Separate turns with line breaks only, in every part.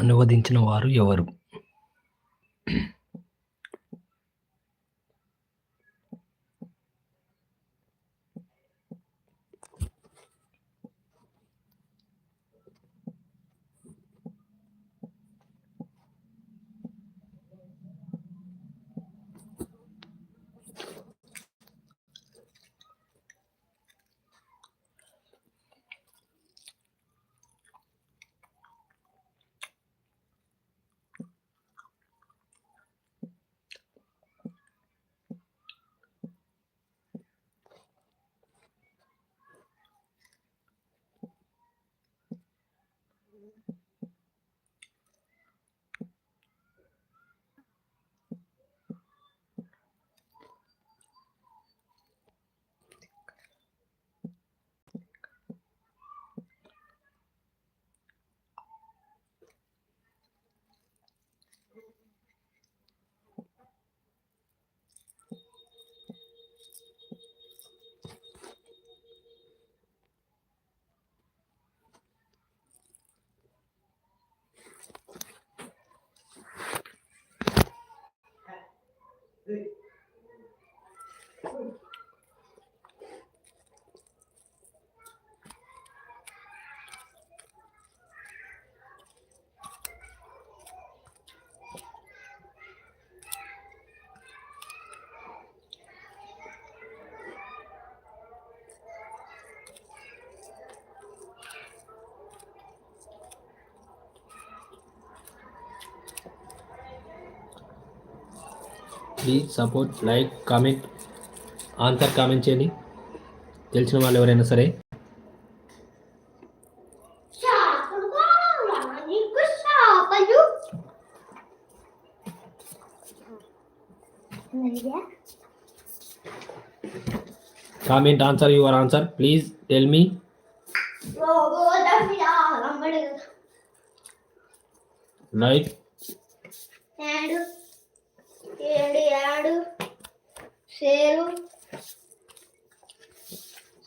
అనువదించిన వారు ఎవరు? Sí. Please support like comment answer comment చేయండి. తెలిసిన వాళ్ళు ఎవరైనా సరే. Comment answer your answer please tell me like
share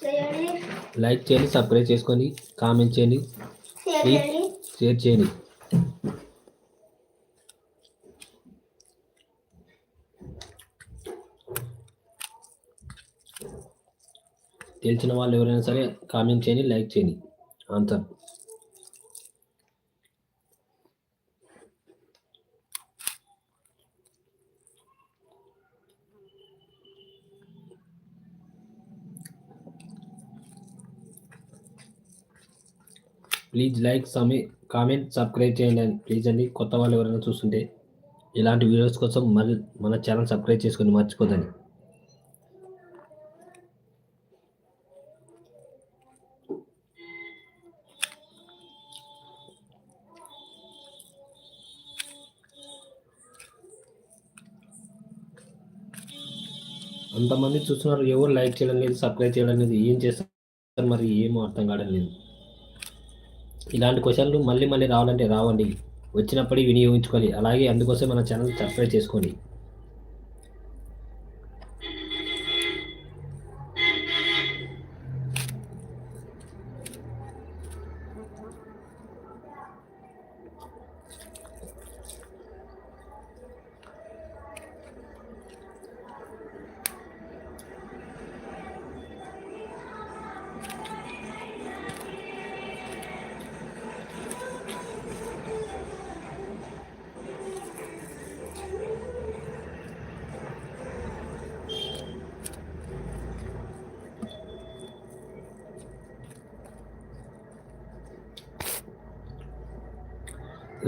సేడి
like చేయండి సబ్స్క్రైబ్ చేసుకొని కామెంట్ చేయండి షేర్ చేయండి. తెలిసిన వాళ్ళు ఎవరైనా సరే కామెంట్ చేయండి లైక్ చేయండి. ఆన్సర్. ప్లీజ్ లైక్ సమే కామెంట్ సబ్స్క్రైబ్ చేయండి అండ్. ప్లీజ్ అండి కొత్త వాళ్ళు ఎవరైనా చూస్తుంటే ఇలాంటి వీడియోస్ కోసం మన మన ఛానల్ సబ్స్క్రైబ్ చేసుకొని మర్చిపోదండి అంతమంది చూస్తున్నారు ఎవరు లైక్ చేయడం లేదు సబ్స్క్రైబ్ చేయడం లేదు ఏం చేస్తారు మరి ఏమో అర్థం కావడం లేదు. ఇలాంటి క్వశ్చన్లు మళ్ళీ మళ్ళీ రావాలంటే రావండి. వచ్చినప్పుడు వినియోగించుకోవాలి. అలాగే అందుకోసం మన ఛానల్ సబ్స్క్రైబ్ చేసుకోండి.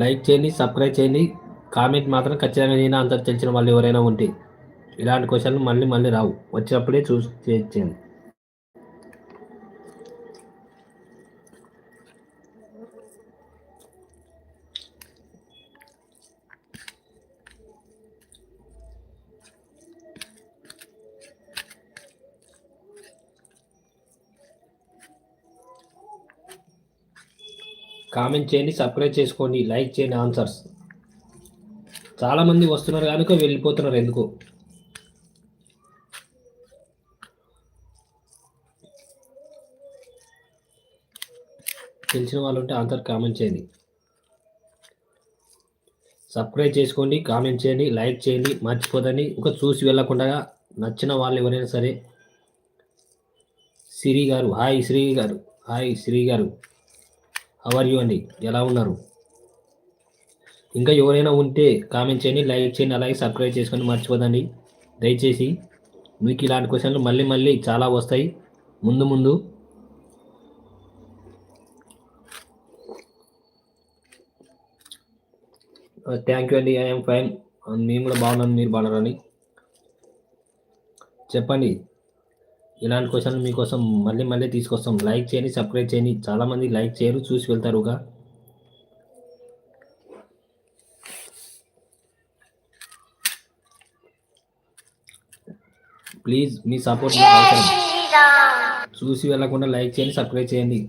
లైక్ చేయండి సబ్స్క్రైబ్ చేయండి. కామెంట్ మాత్రం ఖచ్చితంగా చేయండి. అంత తెలిసిన వాళ్ళు ఎవరైనా ఉంటే ఇలాంటి క్వశ్చన్లు మళ్ళీ మళ్ళీ రావు. వచ్చినప్పుడే చూసి చేయండి. కామెంట్ చేయండి సబ్స్క్రైబ్ చేసుకోండి లైక్ చేయండి ఆన్సర్స్. చాలామంది వస్తున్నారు కనుక వెళ్ళిపోతున్నారు ఎందుకు? తెలిసిన వాళ్ళు ఉంటే ఆన్సర్ కామెంట్ చేయండి. సబ్స్క్రైబ్ చేసుకోండి కామెంట్ చేయండి లైక్ చేయండి మర్చిపోదండి. ఒక చూసి వెళ్ళకుండా నచ్చిన వాళ్ళు ఎవరైనా సరే సిరి గారు హాయ్ శ్రీ గారు హాయ్ శ్రీ గారు. అవర్ యూ అండి ఎలా ఉన్నారు? ఇంకా ఎవరైనా ఉంటే కామెంట్ చేయండి లైక్ చేయండి అలాగే సబ్స్క్రైబ్ చేసుకొని మర్చిపోదండి. దయచేసి మీకు ఇలాంటి క్వశ్చన్లు మళ్ళీ మళ్ళీ చాలా వస్తాయి. ముందు ముందు థ్యాంక్ యూ అండి ఐఎమ్ ఫైన్ మేము కూడా బాగున్నాను మీరు బాగున్నారని చెప్పండి. ఇలాంటి క్వశ్చన్లు మీకోసం మళ్ళీ మళ్ళీ తీసుకొస్తాం. లైక్ చేయండి సబ్స్క్రైబ్ చేయండి. చాలామంది లైక్ చేయరు చూసి వెళ్తారుగా. ప్లీజ్ మీ సపోర్ట్ చూసి వెళ్ళకుండా లైక్ చేయండి సబ్స్క్రైబ్ చేయండి.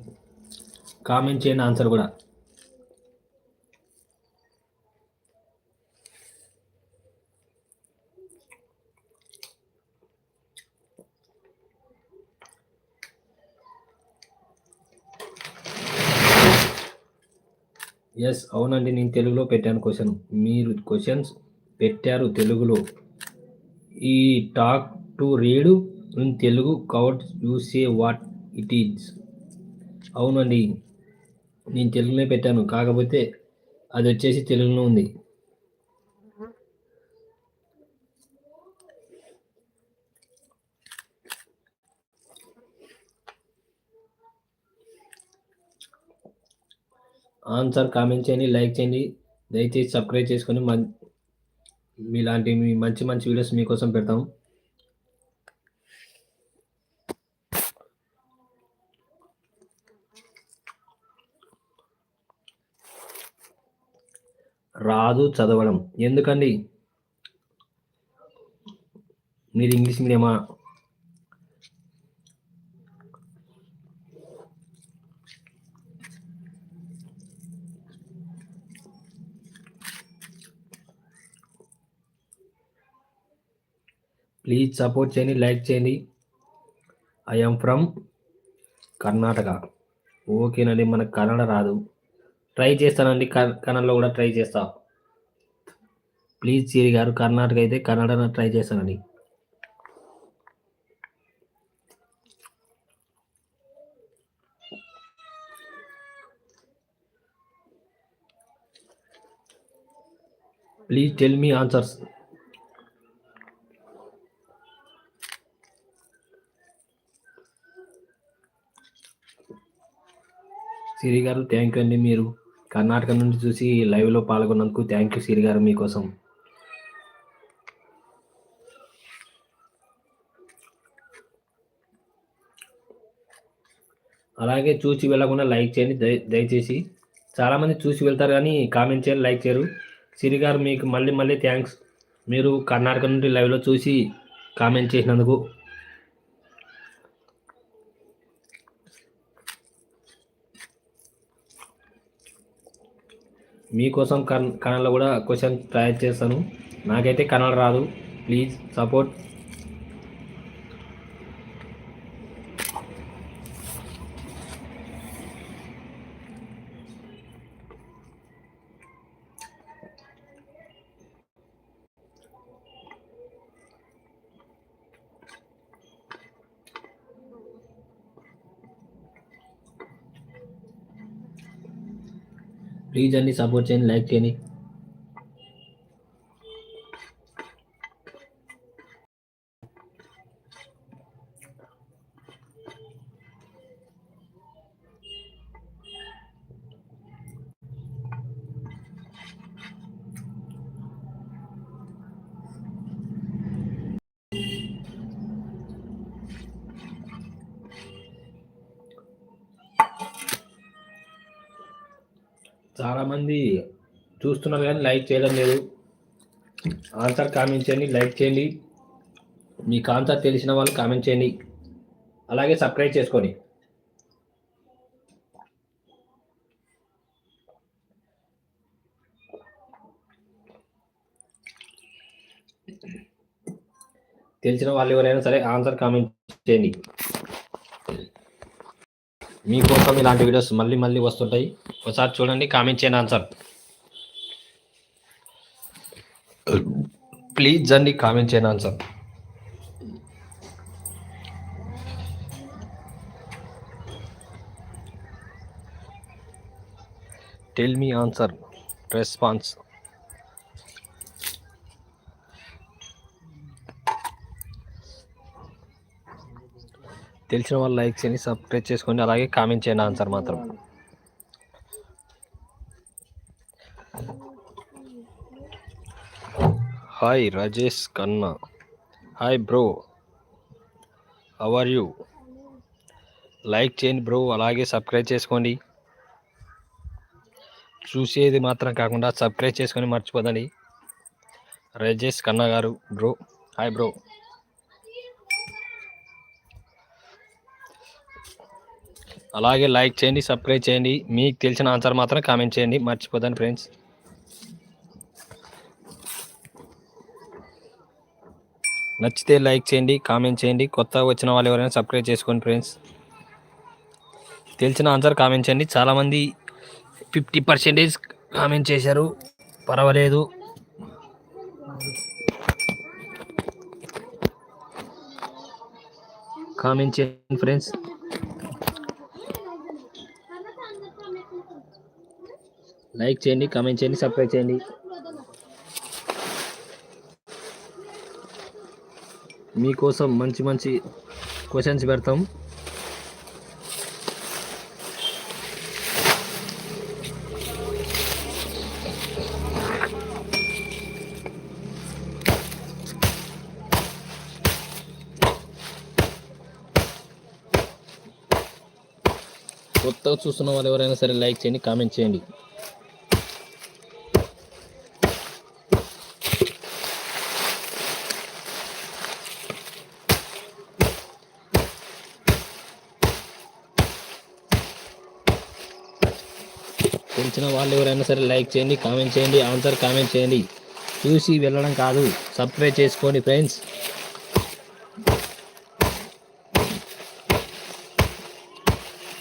కామెంట్ చేయండి ఆన్సర్ కూడా. ఎస్ అవునండి నేను తెలుగులో పెట్టాను క్వశ్చన్ మీరు క్వశ్చన్స్ పెట్టారు తెలుగులో. ఈ talk to read in Telugu could you say what it is అవునండి నేను తెలుగులో పెట్టాను. కాకపోతే అది వచ్చేసి తెలుగులో ఉంది. ఆన్సర్ కామెంట్ చేయండి లైక్ చేయండి. దయచేసి సబ్స్క్రైబ్ చేసుకొని మన్ మీలాంటి మీ మంచి మంచి వీడియోస్ మీకోసం పెడతాం. రాదు చదవడం. ఎందుకండి? మీరు ఇంగ్లీష్ మీడియమా? ప్లీజ్ సపోర్ట్ చేయండి లైక్ చేయండి. ఐఎమ్ ఫ్రమ్ కర్ణాటక ఓకేనండి మనకు కన్నడ రాదు. ట్రై చేస్తానండి క- కన్నడలో కూడా ట్రై చేస్తా. ప్లీజ్ సిరి గారు కర్ణాటక అయితే కన్నడ ట్రై చేస్తానండి. Please tell me answers Siri గారు థ్యాంక్ యూ అండి మీరు. కర్ణాటక నుండి చూసి లైవ్లో పాల్గొన్నందుకు థ్యాంక్ యూ సిరి గారు మీకోసం. అలాగే చూసి వెళ్ళకుండా లైక్ చేయండి దయ దయచేసి. చాలామంది చూసి వెళ్తారు కానీ కామెంట్ చేయండి లైక్ చేయరు. సిరి గారు మీకు మళ్ళీ మళ్ళీ థ్యాంక్స్ మీరు కర్ణాటక నుండి లైవ్లో చూసి కామెంట్ చేసినందుకు మీకోసం కన్ కన్నడలో కూడా క్వశ్చన్ ట్రై చేస్తాను. నాకైతే కన్నడ రాదు. Please support. ప్లీజ్ అండి సపోర్ట్ చేయండి లైక్ చేయండి. చాలామంది చూస్తున్నారు కానీ లైక్ చేయడం లేదు. ఆన్సర్ కామెంట్ చేయండి లైక్ చేయండి. మీకు ఆన్సర్ తెలిసిన వాళ్ళు కామెంట్ చేయండి. అలాగే సబ్స్క్రైబ్ చేసుకోండి తెలిసిన వాళ్ళు ఎవరైనా సరే ఆన్సర్ కామెంట్ చేయండి. మీకోసం ఇలాంటి వీడియోస్ మళ్ళీ మళ్ళీ వస్తుంటాయి. ఒకసారి చూడండి కామెంట్ చేయండి ఆన్సర్ ప్లీజ్ అండి కామెంట్ చేయండి answer tell me answer response తెలిసిన వాళ్ళు లైక్ చేయండి సబ్స్క్రైబ్ చేసుకోండి అలాగే కామెంట్ చేయండి ఆన్సర్ మాత్రం. Hi Rajesh Kanna hi bro how are you like చేయండి బ్రో అలాగే సబ్స్క్రైబ్ చేసుకోండి. చూసేది మాత్రం కాకుండా సబ్స్క్రైబ్ చేసుకొని మర్చిపోదండి. రాజేష్ కన్నా గారు బ్రో హాయ్ బ్రో అలాగే లైక్ చేయండి సబ్స్క్రైబ్ చేయండి. మీకు తెలిసిన ఆన్సర్ మాత్రం కామెంట్ చేయండి. మర్చిపోదాను ఫ్రెండ్స్. నచ్చితే లైక్ చేయండి కామెంట్ చేయండి. కొత్తగా వచ్చిన వాళ్ళు ఎవరైనా సబ్స్క్రైబ్ చేసుకోండి ఫ్రెండ్స్. తెలిసిన ఆన్సర్ కామెంట్ చేయండి. చాలామంది ఫిఫ్టీ పర్సెంటేజ్ కామెంట్ చేశారు. పర్వాలేదు. కామెంట్ చేయండి ఫ్రెండ్స్. లైక్ చేయండి కామెంట్ చేయండి సబ్స్క్రైబ్ చేయండి. మీకోసం మంచి మంచి క్వశ్చన్స్ పెడతాం. కొత్తగా చూస్తున్న వాళ్ళు ఎవరైనా సరే లైక్ చేయండి కామెంట్ చేయండి. తెలిసిన వాళ్ళు ఎవరైనా సరే లైక్ చేయండి కామెంట్ చేయండి ఆన్సర్ కామెంట్ చేయండి. చూసి వెళ్ళడం కాదు సబ్స్క్రైబ్ చేసుకోండి ఫ్రెండ్స్.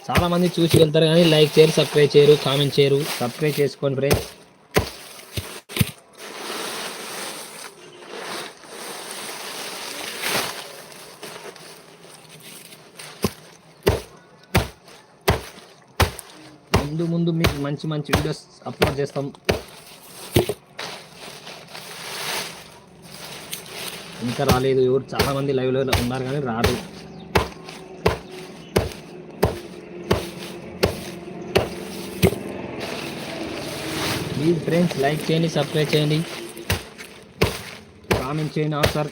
చాలా మంది చూసి వెళ్తారు కానీ లైక్ చేయరు సబ్స్క్రైబ్ చేయరు కామెంట్ చేయరు సబ్స్క్రైబ్ చేసుకోండి ఫ్రెండ్స్ ముందు ముందు మీకు మంచి మంచి వీడియోస్ అప్లోడ్ చేస్తాం. ఇంకా రాలేదు. ఎవరు చాలా మంది లైవ్లో ఉన్నారు కానీ రాదు. ప్లీజ్ ఫ్రెండ్స్ లైక్ చేయండి సబ్స్క్రైబ్ చేయండి. కామెంట్ చేయండి ఆన్సర్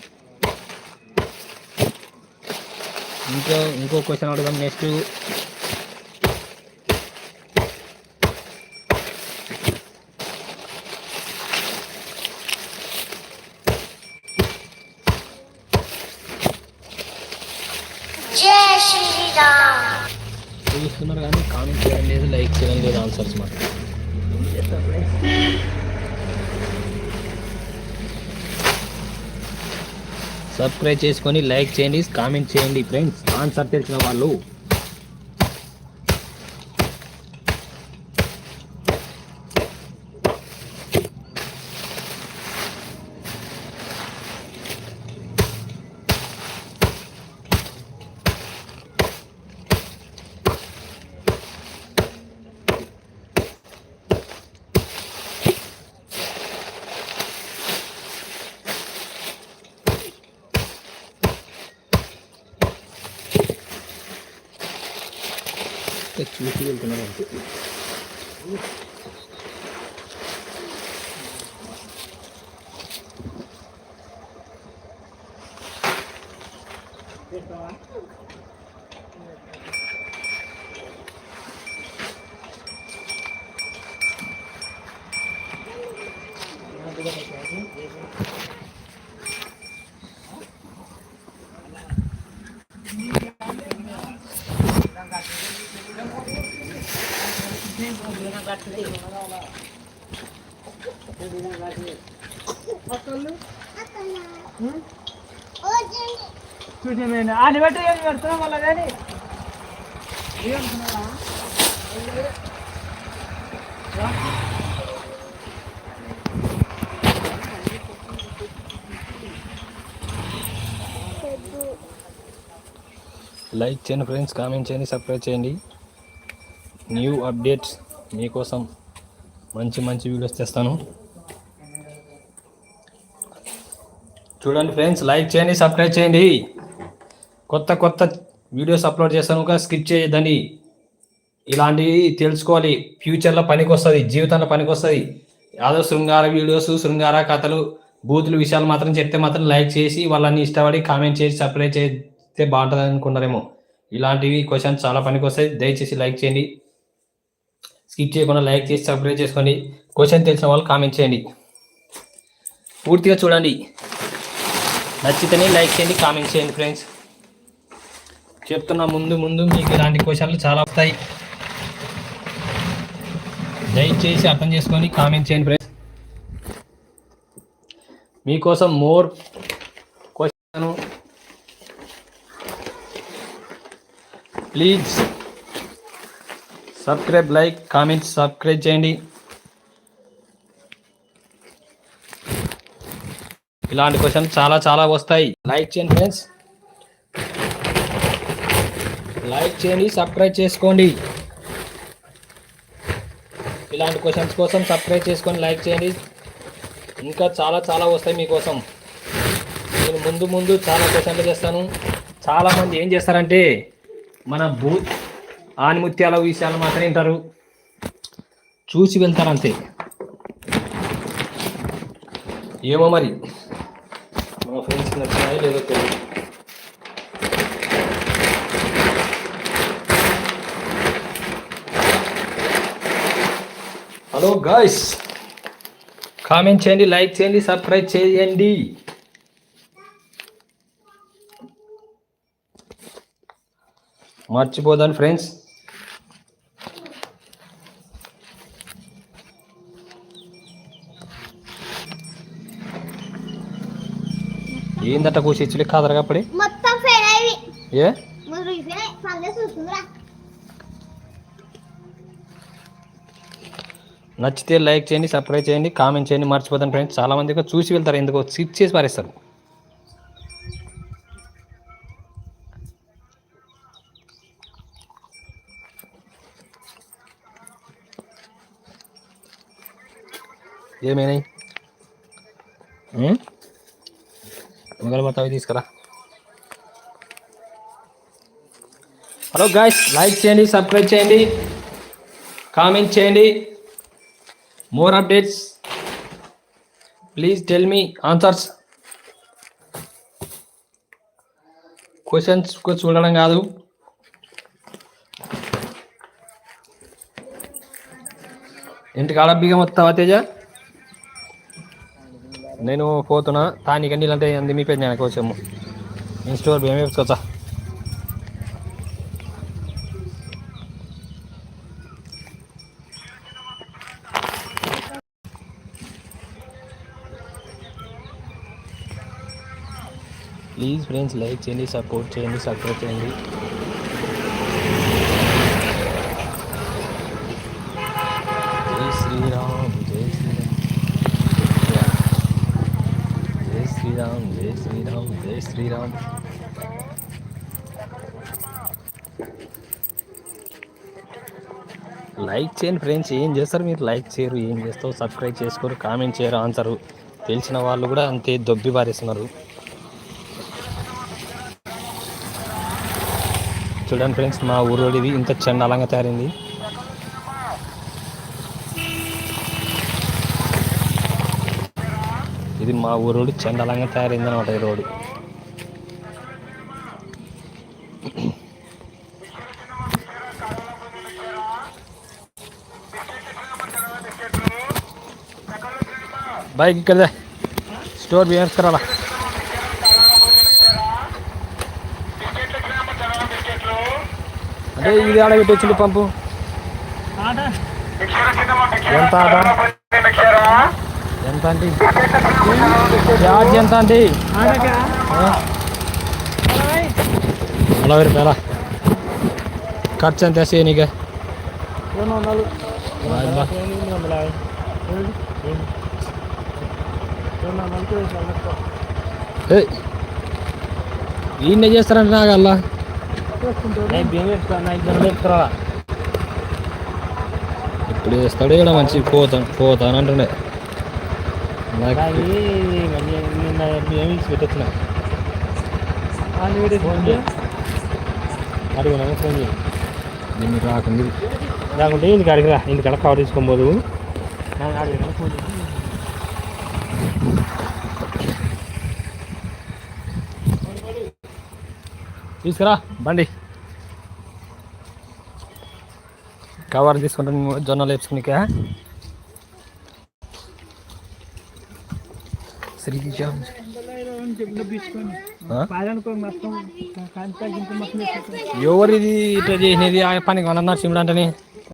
ఇంకో ఇంకో క్వశ్చన్ అడుగుదాం. నెక్స్ట్
జై శ్రీరామ్
చూస్తున్నారు కానీ కామెంట్ చేయడం లేదు లైక్ చేయడం లేదు సబ్స్క్రైబ్ చేసుకొని లైక్ చేయండి కామెంట్ చేయండి ఫ్రెండ్స్ ఆన్సర్ తెలిసిన వాళ్ళు. చూసి వెళ్తున్నారు అంతే
నేను. అని బట్టి మళ్ళీ కానీ.
లైక్ చేయండి ఫ్రెండ్స్ కామెంట్ చేయండి సబ్స్క్రైబ్ చేయండి. న్యూ అప్డేట్స్ మీకోసం మంచి మంచి వీడియోస్ తెస్తాను. చూడండి ఫ్రెండ్స్ లైక్ చేయండి సబ్స్క్రైబ్ చేయండి. కొత్త కొత్త వీడియోస్ అప్లోడ్ చేస్తాను స్కిప్ చేయదని ఇలాంటివి తెలుసుకోవాలి. ఫ్యూచర్లో పనికి వస్తుంది జీవితంలో పనికి వస్తుంది యాదో శృంగార వీడియోస్ శృంగార కథలు బూతులు విషయాలు మాత్రం చెప్తే మాత్రం లైక్ చేసి వాళ్ళని ఇష్టపడి కామెంట్ చేసి సపరేట్ చేస్తే బాగుంటుంది అనుకున్నారేమో ఇలాంటివి క్వశ్చన్స్ చాలా పనికి వస్తాయి దయచేసి లైక్ చేయండి. స్కిప్ చేయకుండా లైక్ చేసి సపరేట్ చేసుకోండి. క్వశ్చన్ తెలిసిన వాళ్ళు కామెంట్ చేయండి. పూర్తిగా చూడండి. నచ్చితేనే లైక్ చేయండి కామెంట్ చేయండి ఫ్రెండ్స్ చెప్తున్నా ముందు ముందు మీకు ఇలాంటి క్వశ్చన్లు చాలా వస్తాయి. దయచేసి అర్థం చేసుకొని కామెంట్ చేయండి ఫ్రెండ్స్. మీకోసం more question please subscribe like comment subscribe చేయండి. ఇలాంటి క్వశ్చన్ చాలా చాలా వస్తాయి. లైక్ చేయండి ఫ్రెండ్స్. లైక్ చేయండి సబ్స్క్రైబ్ చేసుకోండి. ఇలాంటి క్వశ్చన్స్ కోసం సబ్స్క్రైబ్ చేసుకొని లైక్ చేయండి. ఇంకా చాలా చాలా వస్తాయి మీకోసం. నేను ముందు ముందు చాలా క్వశ్చన్లు చేస్తాను. చాలామంది ఏం చేస్తారంటే మన భూ ఆనిముత్యాల విషయాలు మాత్రం వింటారు. చూసి వెళ్తారు అంతే ఏమో మరి. మా ఫ్రెండ్స్ నచ్చినాయో లేదో తెలియదు. హలో గాయ్స్ కామెంట్ చేయండి లైక్ చేయండి సబ్స్క్రైబ్ చేయండి. మర్చిపోదాను ఫ్రెండ్స్ ఏందట కూసిచ్చులే కాదరగా అప్పుడే?
మొత్తం
ఏ? నచ్చితే లైక్ చేయండి సబ్స్క్రైబ్ చేయండి కామెంట్ చేయండి మర్చిపోతాను ఫ్రెండ్స్. చాలామంది చూసి వెళ్తారు ఎందుకో స్కిప్ చేసి పారేస్తారు. ఏమైనాయి? మొగలు తీసుకురా. హలో గాయస్ లైక్ చేయండి సబ్స్క్రైబ్ చేయండి కామెంట్ చేయండి. More updates please tell me answers questions చూడడం కాదు. ఇంటికి ఆడబ్బిగా వస్తావా తేజ? నేను పోతున్నా. తానికి అంటే అంది మీ పెద్ద కోసము. ఇన్స్టోర్ స్టోర్ వచ్చా ప్లీజ్ ఫ్రెండ్స్ లైక్ చేయండి సపోర్ట్ చేయండి సపోర్ట్ చేయండి జై శ్రీరామ్ జై శ్రీరామ్ జై శ్రీరామ్ జై శ్రీరామ్ జై శ్రీరామ్ లైక్ చేయండి ఫ్రెండ్స్ ఏం చేస్తారు మీరు? లైక్ చేయరు ఏం చేస్తావు సబ్స్క్రైబ్ చేసుకోరు కామెంట్ చేయరు ఆన్సరు తెలిసిన వాళ్ళు కూడా అంతే దొబ్బి పారేస్తున్నారు. చూడండి ఫ్రెండ్స్ మా ఊరోడిది ఇంత చండాలంగా తయారైంది. ఇది మా ఊరోడు చండాలంగా తయారైంది అనమాట ఈ రోడ్డు. బైక్ ఇక్కడ స్టోర్ బియ్యం వేసుకురాలా అంటే ఇది ఆడ పెట్టి వచ్చింది పంపు. ఎంత ఎంత అంటే ఛార్జ్ ఎంత
ఆటకా
నలభై రూపాయల? ఖర్చు ఎంత వేసే నీకు?
రెండు వందలు.
అబ్బా.
ఎనిమిది వందల యాభై. రెండు వందలకి వేసాను
ఏయ్ ఈయన చేస్తారంటే నాకు అలా ఇప్పుడు వేస్తాడు ఇక్కడ మంచి పోతాను పోతాను అంటుండే.
పెట్టొచ్చిన. అడుగునా ఫోన్ చేయి.
నేను రాకుంది
రాకుంటే ఇంటికి అడిగి రా ఇంటికాడ కవర్ తీసుకోబోదు అడిగినా ఫోన్
తీసుకురా బండి. కవర్ తీసుకుంటాను జొన్నలు వేసుకునిక శ్రీజాన్ ఎవరిది ఇట్లా చేసినది? ఆ పనికి అన్న నరసింహుడు అంటే